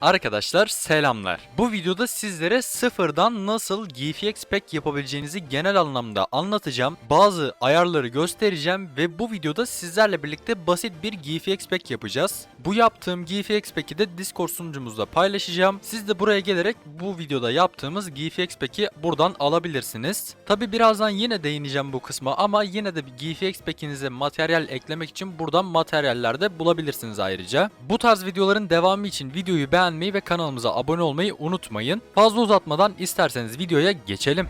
Arkadaşlar selamlar. Bu videoda sizlere sıfırdan nasıl GFX pack yapabileceğinizi genel anlamda anlatacağım. Bazı ayarları göstereceğim ve bu videoda sizlerle birlikte basit bir GFX pack yapacağız. Bu yaptığım GFX pack'i de Discord sunucumuzda paylaşacağım. Siz de buraya gelerek bu videoda yaptığımız GFX pack'i buradan alabilirsiniz. Tabi birazdan yine değineceğim bu kısma ama yine de GFX pack'inize materyal eklemek için buradan materyaller de bulabilirsiniz ayrıca. Bu tarz videoların devamı için videoyu beğenmeyi ve kanalımıza abone olmayı unutmayın. Fazla uzatmadan isterseniz videoya geçelim.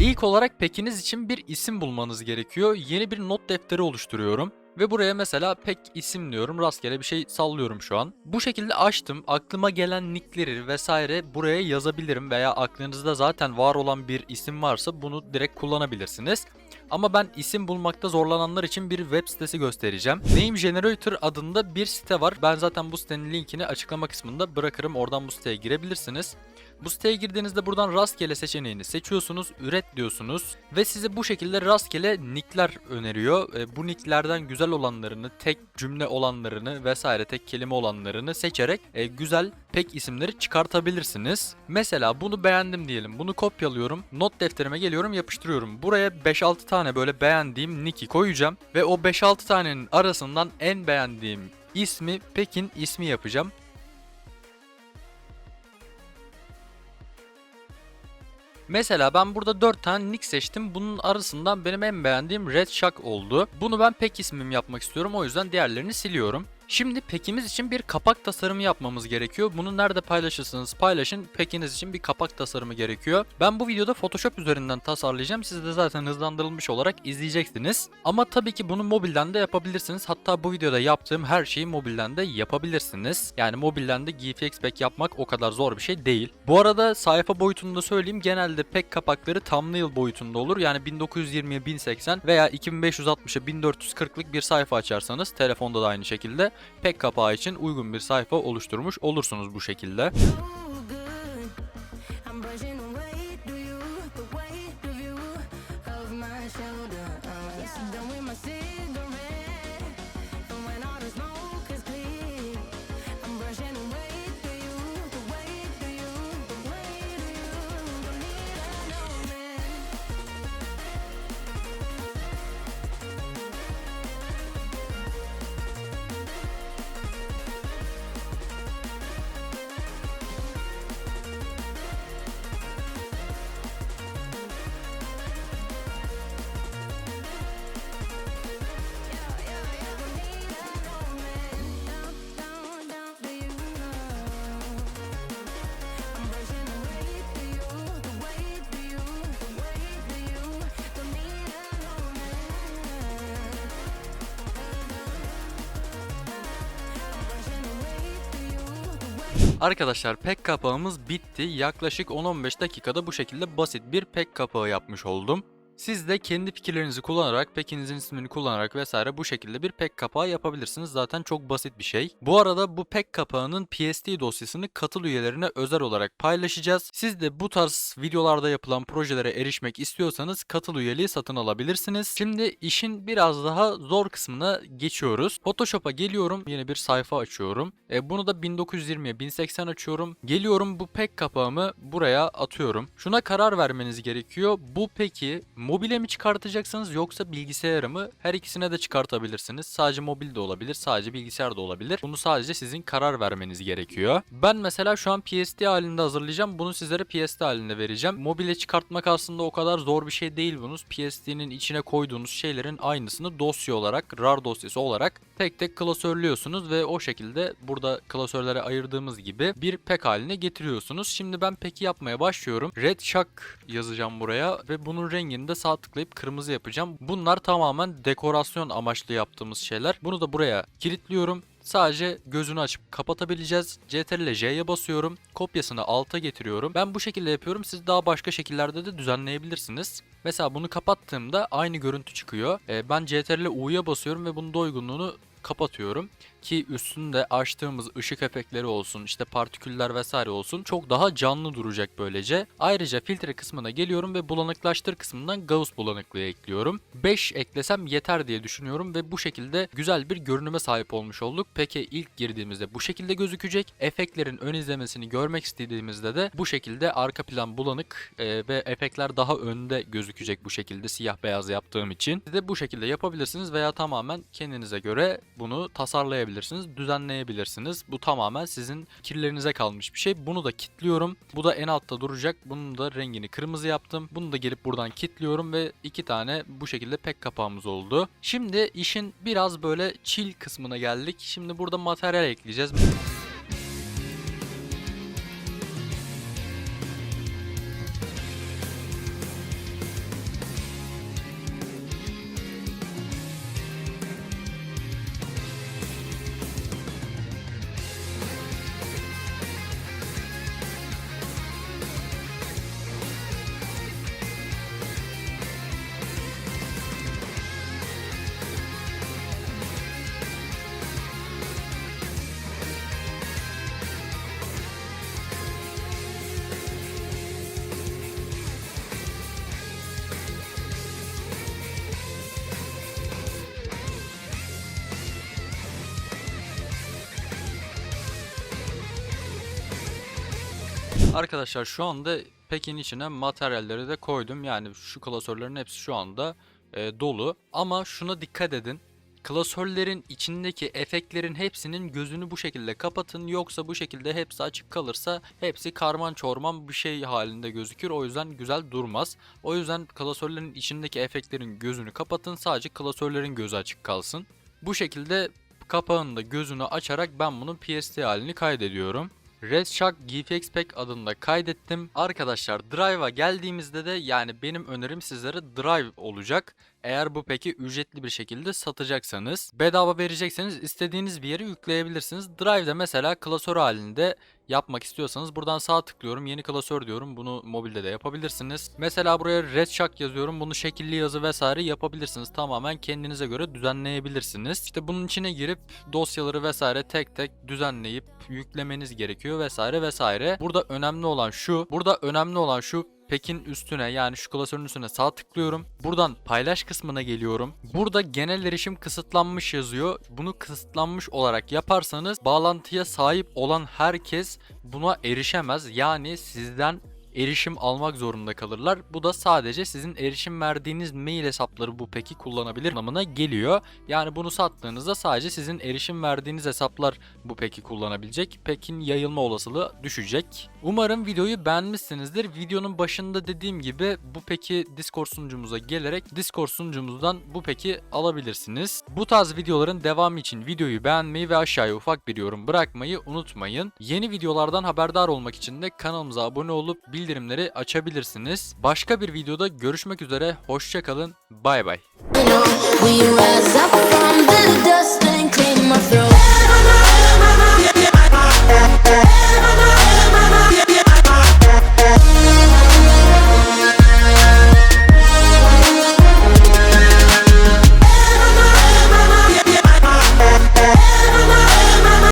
İlk olarak pekiniz için bir isim bulmanız gerekiyor. Yeni bir not defteri oluşturuyorum. Ve buraya mesela pek isim diyorum. Rastgele bir şey sallıyorum şu an. Bu şekilde açtım. Aklıma gelen nickleri vesaire buraya yazabilirim. Veya aklınızda zaten var olan bir isim varsa bunu direkt kullanabilirsiniz. Ama ben isim bulmakta zorlananlar için bir web sitesi göstereceğim. Name Generator adında bir site var. Ben zaten bu sitenin linkini açıklama kısmında bırakırım. Oradan bu siteye girebilirsiniz. Bu siteye girdiğinizde buradan rastgele seçeneğini seçiyorsunuz, üret diyorsunuz ve size bu şekilde rastgele nickler öneriyor. E, bu nicklerden güzel olanlarını, tek cümle olanlarını vesaire tek kelime olanlarını seçerek e, güzel pek isimleri çıkartabilirsiniz. Mesela bunu beğendim diyelim. Bunu kopyalıyorum. Not defterime geliyorum, yapıştırıyorum. Buraya 5-6 tane böyle beğendiğim nick'i koyacağım ve o 5-6 tanenin arasından en beğendiğim ismi Pekin ismi yapacağım. Mesela ben burada 4 tane nick seçtim. Bunun arasından benim en beğendiğim Red Shark oldu. Bunu ben pek ismim yapmak istiyorum. O yüzden diğerlerini siliyorum. Şimdi pekimiz için bir kapak tasarımı yapmamız gerekiyor. Bunu nerede paylaşırsanız paylaşın. Pekiniz için bir kapak tasarımı gerekiyor. Ben bu videoda Photoshop üzerinden tasarlayacağım. Siz de zaten hızlandırılmış olarak izleyeceksiniz. Ama tabii ki bunu mobilden de yapabilirsiniz. Hatta bu videoda yaptığım her şeyi mobilden de yapabilirsiniz. Yani mobilden de GFX pack yapmak o kadar zor bir şey değil. Bu arada sayfa boyutunu da söyleyeyim. Genelde pek kapakları thumbnail boyutunda olur. Yani 1920'ye 1080 veya 2560'a 1440'lık bir sayfa açarsanız telefonda da aynı şekilde pek kapağı için uygun bir sayfa oluşturmuş olursunuz bu şekilde. Arkadaşlar pek kapağımız bitti. Yaklaşık 10-15 dakikada bu şekilde basit bir pek kapağı yapmış oldum. Siz de kendi fikirlerinizi kullanarak, pekinizin ismini kullanarak vesaire bu şekilde bir pek kapağı yapabilirsiniz. Zaten çok basit bir şey. Bu arada bu pek kapağının PSD dosyasını katıl üyelerine özel olarak paylaşacağız. Siz de bu tarz videolarda yapılan projelere erişmek istiyorsanız katıl üyeliği satın alabilirsiniz. Şimdi işin biraz daha zor kısmına geçiyoruz. Photoshop'a geliyorum. Yeni bir sayfa açıyorum. E, bunu da 1920'ye 1080 açıyorum. Geliyorum bu pek kapağımı buraya atıyorum. Şuna karar vermeniz gerekiyor. Bu peki mobile mi çıkartacaksınız yoksa bilgisayara mı? Her ikisine de çıkartabilirsiniz. Sadece mobil de olabilir, sadece bilgisayar da olabilir. Bunu sadece sizin karar vermeniz gerekiyor. Ben mesela şu an PSD halinde hazırlayacağım. Bunu sizlere PSD halinde vereceğim. Mobile çıkartmak aslında o kadar zor bir şey değil bunuz. PSD'nin içine koyduğunuz şeylerin aynısını dosya olarak, RAR dosyası olarak tek tek klasörlüyorsunuz ve o şekilde burada klasörlere ayırdığımız gibi bir pek haline getiriyorsunuz. Şimdi ben peki yapmaya başlıyorum. Red Shark yazacağım buraya ve bunun rengini de sağ tıklayıp kırmızı yapacağım. Bunlar tamamen dekorasyon amaçlı yaptığımız şeyler. Bunu da buraya kilitliyorum. Sadece gözünü açıp kapatabileceğiz. CTRL J'ye basıyorum. Kopyasını alta getiriyorum. Ben bu şekilde yapıyorum. Siz daha başka şekillerde de düzenleyebilirsiniz. Mesela bunu kapattığımda aynı görüntü çıkıyor. Ee, ben CTRL U'ya basıyorum ve bunun doygunluğunu kapatıyorum ki üstünde açtığımız ışık efektleri olsun, işte partiküller vesaire olsun çok daha canlı duracak böylece. Ayrıca filtre kısmına geliyorum ve bulanıklaştır kısmından Gauss bulanıklığı ekliyorum. 5 eklesem yeter diye düşünüyorum ve bu şekilde güzel bir görünüme sahip olmuş olduk. Peki ilk girdiğimizde bu şekilde gözükecek. Efektlerin ön izlemesini görmek istediğimizde de bu şekilde arka plan bulanık e, ve efektler daha önde gözükecek bu şekilde siyah beyaz yaptığım için. Siz de bu şekilde yapabilirsiniz veya tamamen kendinize göre bunu tasarlayabilirsiniz, düzenleyebilirsiniz. Bu tamamen sizin kirlerinize kalmış bir şey. Bunu da kilitliyorum. Bu da en altta duracak. Bunun da rengini kırmızı yaptım. Bunu da gelip buradan kilitliyorum ve iki tane bu şekilde pek kapağımız oldu. Şimdi işin biraz böyle chill kısmına geldik. Şimdi burada materyal ekleyeceğiz. Arkadaşlar şu anda pekin içine materyalleri de koydum. Yani şu klasörlerin hepsi şu anda e, dolu. Ama şuna dikkat edin. Klasörlerin içindeki efektlerin hepsinin gözünü bu şekilde kapatın. Yoksa bu şekilde hepsi açık kalırsa hepsi karman çorman bir şey halinde gözükür. O yüzden güzel durmaz. O yüzden klasörlerin içindeki efektlerin gözünü kapatın. Sadece klasörlerin gözü açık kalsın. Bu şekilde kapağın da gözünü açarak ben bunun PST halini kaydediyorum. Red Shark GFX Pack adında kaydettim. Arkadaşlar Drive'a geldiğimizde de yani benim önerim sizlere Drive olacak. Eğer bu peki ücretli bir şekilde satacaksanız, bedava verecekseniz istediğiniz bir yere yükleyebilirsiniz. Drive'de mesela klasör halinde yapmak istiyorsanız buradan sağ tıklıyorum, yeni klasör diyorum. Bunu mobilde de yapabilirsiniz. Mesela buraya Red Shark yazıyorum. Bunu şekilli yazı vesaire yapabilirsiniz. Tamamen kendinize göre düzenleyebilirsiniz. İşte bunun içine girip dosyaları vesaire tek tek düzenleyip yüklemeniz gerekiyor vesaire vesaire. Burada önemli olan şu. Burada önemli olan şu Pekin üstüne yani şu klasörün üstüne sağ tıklıyorum. Buradan paylaş kısmına geliyorum. Burada genel erişim kısıtlanmış yazıyor. Bunu kısıtlanmış olarak yaparsanız bağlantıya sahip olan herkes buna erişemez. Yani sizden erişim almak zorunda kalırlar. Bu da sadece sizin erişim verdiğiniz mail hesapları bu peki kullanabilir anlamına geliyor. Yani bunu sattığınızda sadece sizin erişim verdiğiniz hesaplar bu peki kullanabilecek. Pekin yayılma olasılığı düşecek. Umarım videoyu beğenmişsinizdir. Videonun başında dediğim gibi bu peki Discord sunucumuza gelerek Discord sunucumuzdan bu peki alabilirsiniz. Bu tarz videoların devamı için videoyu beğenmeyi ve aşağıya ufak bir yorum bırakmayı unutmayın. Yeni videolardan haberdar olmak için de kanalımıza abone olup bildirimleri açabilirsiniz. Başka bir videoda görüşmek üzere. Hoşçakalın. Bay bay.